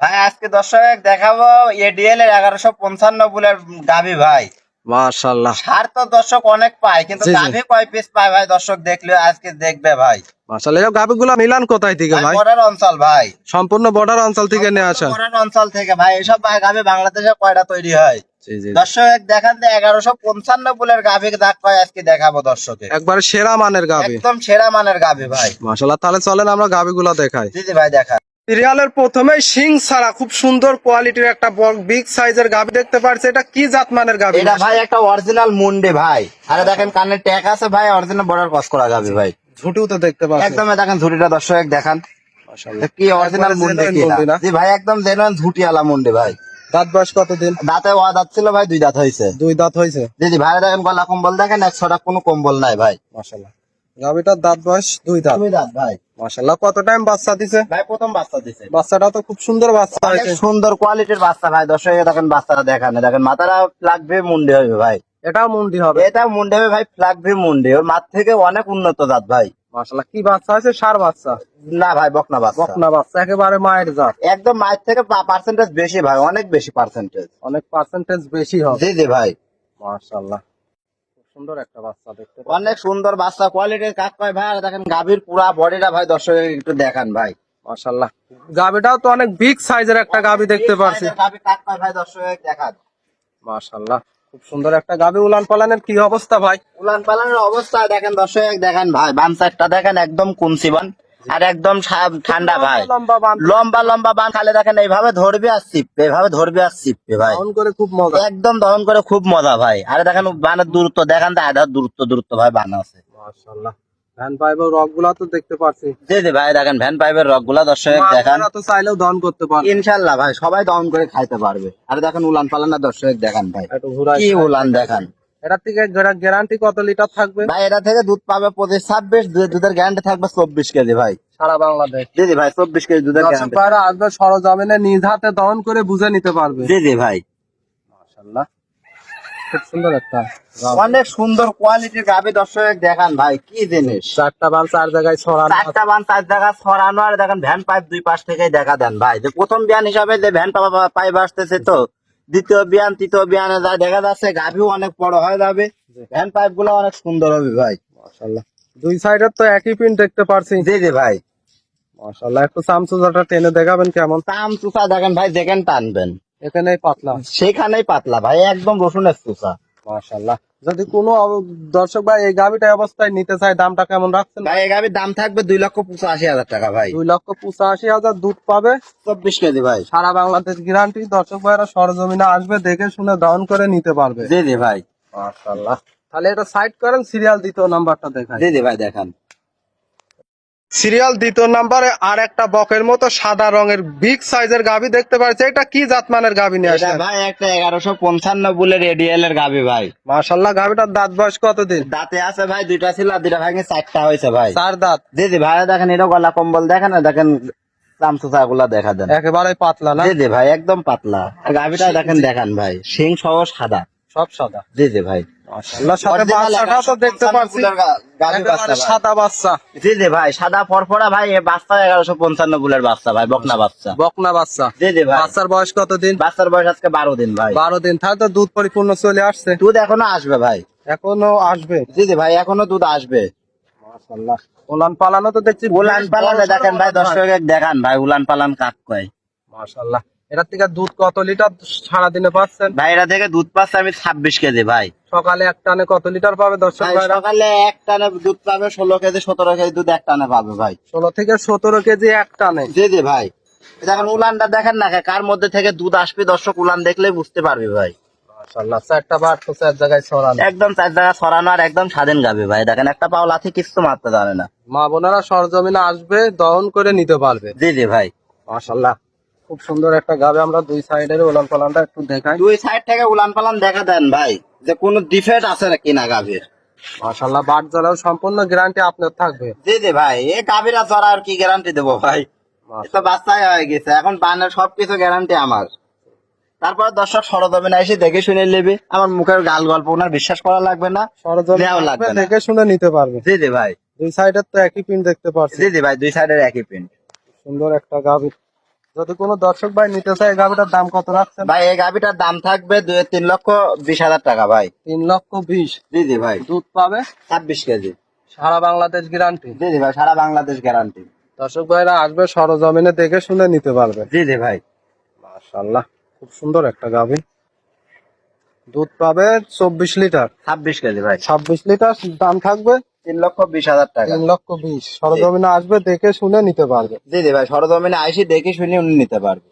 ভাই আজকে দর্শক দেখাবো এডিএল এর এগারোশো পঞ্চান্ন বুলের গাভি ভাই। মাশাল্লাহ সার তো দর্শক অনেক পায় কিন্তু। গাভি কয় পিস পায় ভাই দর্শক দেখলে আজকে দেখবে ভাই। মাশাল্লাহ এই গাবিগুলা মিলান কোথায় থেকে ভাই বর্ডার অঞ্চল ভাই। সম্পূর্ণ বর্ডার অঞ্চল থেকে নিয়ে আসা বর্ডার অঞ্চল থেকে ভাই এসব গাভি বাংলাদেশে কয়টা তৈরি হয়? দর্শক দেখান যে এগারোশো পঞ্চান্ন বুলের গাভি দাগ পায় আজকে দেখাবো দর্শকে। একবারে সেরা মানের গাবি। একদম সেরা মানের গাভি ভাই। মাশাল্লাহ তাহলে চলেন আমরা গাবিগুলা দেখাই। জি জি ভাই দেখা সিরিয়ালের প্রথমে সিং ছাড়া খুব সুন্দর কোয়ালিটির একটা বিগ সাইজের গাবি দেখতে পাচ্ছি এটা কি জাত মানের গাবি? এটা ভাই একটা অরিজিনাল মুন্ডে ভাই। আরে দেখেন কানে ট্যাগ আছে ভাই অরিজিনাল বর্ডার ক্রস করা যাবে ভাই। ঝুটিও তো দেখতে পাচ্ছি একদম দেখেন ঝুটিটা দর্শক দেখান। কি অরিজিনাল মুন্ডে না? জি ভাই একদম জেনুইন ঝুটিওয়ালা মুন্ডে ভাই। দাঁত বয়স কতদিন? দাঁতে ওয়া দাঁত ছিল ভাই দুই দাঁত হয়েছে। দুই দাঁত হয়েছে? জি জি ভাই দেখেন গলা কম্বল দেখেন একশোটা কোনো কম্বল নাই ভাই। মাশাল্লাহ গাবিটার দাঁত বয়স দুই দাঁত। দুই দাঁত ভাই। কত টাইম বাচ্চা দিছে? ভাই প্রথম বাচ্চা দিছে। বাচ্চাটা তো খুব সুন্দর বাচ্চা হয়েছে। সুন্দর কোয়ালিটির বাচ্চা ভাই। দর্শক দেখেন বাচ্চাটা দেখান দেখেন মাথাটা লাগবে মুন্ডে হবে ভাই। এটাও মুন্ডি হবে। এটা মুন্ডে হবে ভাই লাগবে মুন্ডে। ওর মাঠ থেকে অনেক উন্নত জাত ভাই। মাশাল্লাহ কি বাচ্চা আছে সার বাচ্চা। না ভাই বকনা বাচ্চা। বকনা বাচ্চা একেবারে মায়ের জাত। একদম মায়ের থেকে পার্সেন্টেজ বেশি ভাই অনেক বেশি পার্সেন্টেজ অনেক পার্সেন্টেজ বেশি হবে। জি জি ভাই। মাশাল্লাহ খুব সুন্দর একটা বাচ্চা দেখতে অনেক সুন্দর বাচ্চা কোয়ালিটির কাক পায় ভাই? আর দেখেন গাভীর পুরা বডিটা ভাই দর্শক একটু দেখান ভাই। মাশাল্লাহ গাভীটাও তো অনেক বিগ সাইজের একটা গাভী দেখতে পাচ্ছি গাভী কাক পায় ভাই দর্শক দেখান। মাশাল্লাহ খুব সুন্দর একটা গাবি উলান পালানের কি অবস্থা ভাই? উলান পালানের অবস্থা দেখেন দর্শক দেখেন ভাই বান সাইডটা দেখেন একদম কুমসি বান আর একদম ঠান্ডা ভাই। লম্বা লম্বা বান খালে দেখেন এইভাবে ধরবে আর চিপবে এইভাবে ধরবে আর চিপবে ভাই। করে খুব মজা। একদম দহন করে খুব মজা ভাই। আরে দেখেন বানের দূরত্ব দেখেন তো আধার দূরত্ব দূরত্ব ভাই বান আছে। মাশাল্লাহ ভ্যান পাইপের রকগুলা তো দেখতে পাচ্ছি জি জি ভাই দেখেন ভ্যান পাইপের রকগুলা দর্শক দেখান। আপনারা তো চাইলেও দহন করতে পারবে। ইনশাল্লাহ ভাই সবাই দহন করে খাইতে পারবে। আরে দেখেন উলান পালান না দর্শক দেখান ভাই। কি উলান দেখান। এটার থেকে গ্যারান্টি কত লিটার থাকবে? ভাই এটা থেকে দুধ পাবে পঁচিশ ছাব্বিশ দুধের গ্যারান্টি থাকবে চব্বিশ কেজি ভাই। সারা বাংলাদেশ। জি জি ভাই চব্বিশ কেজি দুধের গ্যারান্টি আসবে সরজমিনে নিজ হাতে দহন করে বুঝে নিতে পারবে। জি জি ভাই। মাশাল্লাহ খুব সুন্দর একটা অনেক সুন্দর কোয়ালিটির দর্শক দেখান ভাই কি জিনিস? চারটা বান চার জায়গায় ছড়ানো আছে। চারটা বান চার জায়গা ছড়ানো আর দেখেন ভ্যান পাইপ দুই পাশ থেকে দেখা দেন ভাই। যে প্রথম বিয়ান হিসাবে যে ভ্যান পাইপ আসতেছে তো দ্বিতীয় বিয়ান তৃতীয় বিয়ানে যা দেখা যাচ্ছে গাভিও অনেক বড় হয়ে যাবে। ভ্যান পাইপগুলো অনেক সুন্দর হবে ভাই। মাশাল্লাহ দুই সাইডের তো একই পিন দেখতে পারছি। জি জি ভাই। মাশাল্লাহ একটু চামচুচাটা টেনে দেখাবেন কেমন? চামচুচা দেখেন ভাই যেখানে টানবেন। এখানেই পাতলা। সেখানেই পাতলা ভাই একদম রসুনের চুষা মাশাল্লাহ যদি কোনো দর্শক ভাই এই গাভিটা অবস্থায় নিতে চায় দামটা কেমন রাখছেন? ভাই এই গাভির দাম থাকবে দুই লক্ষ পঁচাশি হাজার টাকা ভাই। দুই লক্ষ পঁচাশি হাজার দুধ পাবে। চব্বিশ কেজি ভাই। সারা বাংলাদেশ গ্যারান্টি দর্শক ভাইরা সরজমিনে আসবে দেখে শুনে দহন করে নিতে পারবে। জি জি ভাই। মাশাল্লাহ তাহলে এটা সাইড করেন সিরিয়াল দ্বিতীয় নাম্বারটা দেখান জি জি ভাই দেখান। সিরিয়াল দ্বিতীয় নাম্বারে আর একটা বকের মতো সাদা রঙের বিগ সাইজের গাভি দেখতে পাচ্ছি এটা কি জাতমানের গাভি নিয়ে আসেন ভাই একটা এগারোশো পঞ্চান্ন বুলের এডিএল এর গাভি ভাই। মাশাল্লাহ গাভিটার দাঁত বয়স কতদিন? দাঁতে আছে ভাই দুইটা ছিল আর দুইটা ভাঙে চারটা হয়েছে ভাই। চার দাঁত? জি জি ভাই দেখেন এটা গলা কম্বল দেখেন দেখেন চামচুচা গুলা দেখা দেন। একেবারে পাতলা না? জি জি ভাই একদম পাতলা। আর গাভিটা দেখেন দেখান ভাই সিং সহ সাদা। সব সাদা? জি জি ভাই। সাথে তো দেখতে পাচ্ছি। একেবারে বাচ্চা সাদা বাচ্চা। জি জি ভাই সাদা ফরফরা ভাই এ বাচ্চা এগারোশো পঞ্চান্ন বুলের বাচ্চা ভাই বকনা বাচ্চা। বকনা বাচ্চা। জি জি ভাই। বাচ্চার বয়স কতদিন বাচ্চার বয়স আজকে বারো দিন ভাই। বারো দিন। তাহলে তো দুধ পরিপূর্ণ চলে আসছে। দুধ এখনও আসবে ভাই। এখনও আসবে? জি জি ভাই এখনও দুধ আসবে। ওলান পালানো তো দেখছি উলান পালানে দেখেন ভাই দর্শক দেখান ভাই উলান পালান কাক কয়। মাশাল্লাহ এটার থেকে দুধ কত লিটার সারাদিনে পাচ্ছেন? ভাই এটা থেকে দুধ পাচ্ছে আমি ছাব্বিশ কেজি ভাই। সকালে এক টানে কত লিটার পাবে দর্শক ভাই সকালে এক টানে দুধ পাবে ষোলো কেজি সতেরো কেজি দুধ এক টানে পাবে ভাই। ষোলো থেকে সতেরো কেজি এক টানে। জি জি ভাই। দেখেন উলানটা দেখেন না কার মধ্যে থেকে দুধ আসবে দর্শক উলান দেখলে বুঝতে পারবে ভাই। চারটা বার তো চার জায়গায় ছড়ানো। একদম চার জায়গা ছড়ানো আর একদম স্বাধীন গাবে ভাই। দেখেন একটা পাও লাথি মারতে জানে না। মা বোনেরা সরজমিনে আসবে দহন করে নিতে পারবে। জি জি ভাই। খুব সুন্দর একটা গাবে আমরা দুই সাইডের ওলান পালানটা একটু দেখাই। দুই সাইড থেকে উলান পালান দেখা দেন ভাই। যে কোনো ডিফেক্ট আছে না কিনা গাভীর? মাশাল্লাহ বাট জ্বালাও সম্পূর্ণ গ্যারান্টি আপনার থাকবে। জি জি ভাই এ গাভীরা চড়া আর কি গ্যারান্টি দেবো ভাই? তো বাচ্চাই হয়ে গেছে এখন বানের সবকিছু গ্যারান্টি আমার। তারপর দর্শক সরদমে এসে দেখে শুনে নেবে আমার মুখের গাল গল্প ওনার বিশ্বাস করা লাগবে না সরজমিনে লাগবে দেখে শুনে নিতে পারবে। জি জি ভাই। দুই সাইডের তো একই পিন দেখতে পাচ্ছি জি জি ভাই দুই সাইডের একই প্রিন্ট সুন্দর একটা গাভি যদি কোনো দর্শক ভাই নিতে চায় এই গাভিটার দাম কত রাখছেন? ভাই এই গাভিটার দাম থাকবে দুই তিন লক্ষ বিশ হাজার টাকা ভাই। তিন লক্ষ বিশ? জি জি ভাই। দুধ পাবে? ছাব্বিশ কেজি। সারা বাংলাদেশ গ্যারান্টি জি জি ভাই সারা বাংলাদেশ গ্যারান্টি দর্শক ভাইরা আসবে সরজমিনে দেখে শুনে নিতে পারবে। জি জি ভাই। মাশাল্লাহ খুব সুন্দর একটা গাভি। দুধ পাবে চব্বিশ লিটার। ছাব্বিশ কেজি ভাই। ছাব্বিশ লিটার দাম থাকবে তিন লক্ষ বিশ হাজার টাকা। তিন লক্ষ বিশ। সরজমিনে আসবে দেখে শুনে নিতে পারবে। জি জি ভাই সরজমিনে আইসি দেখে শুনে উনি নিতে পারবে।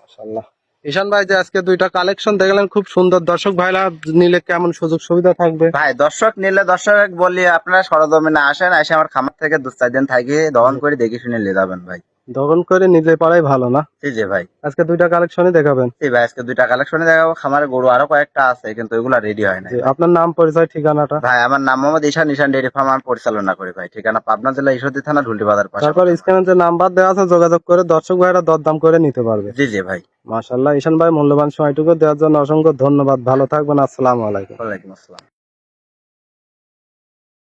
মাশাল্লাহ ঈশান ভাই যে আজকে দুইটা কালেকশন দেখলেন খুব সুন্দর। দর্শক ভাইরা নিলে কেমন সুযোগ সুবিধা থাকবে? ভাই দর্শক নিলে দর্শক বলি আপনারা সরজমিনে আসেন এসে আমার খামার থেকে দু চার দিন থাকি দহন করে দেখে শুনে নিয়ে যাবেন ভাই। দহন করে নিলে পারাই ভালো না? জি জি ভাই। আজকে দুইটা কালেকশনই দেখাবেন? জি ভাই আজকে দুইটা কালেকশনে দেখাবো। খামারে গরু আরও কয়েকটা আছে কিন্তু ওইগুলা রেডি হয় না আপনার নাম পরিচয় ঠিকানাটা? ভাই আমার নাম মোহাম্মদ ঈশান ঈশান ডেয়ারি ফার্ম আমি পরিচালনা করি ভাই। ঠিকানা পাবনা জেলা ঈশ্বরদী থানা ঢুলটি বাজার পাশে। তারপর স্ক্রিনে যে নাম্বার দেওয়া আছে যোগাযোগ করে দর্শক ভাইরা দরদাম করে নিতে পারবে। জি জি ভাই। মাশাল্লাহ ঈশান ভাই মূল্যবান সময়টুকু দেওয়ার জন্য অসংখ্য ধন্যবাদ। ভালো থাকবেন আসসালামু আলাইকুম। ওয়ালাইকুম আসসালাম।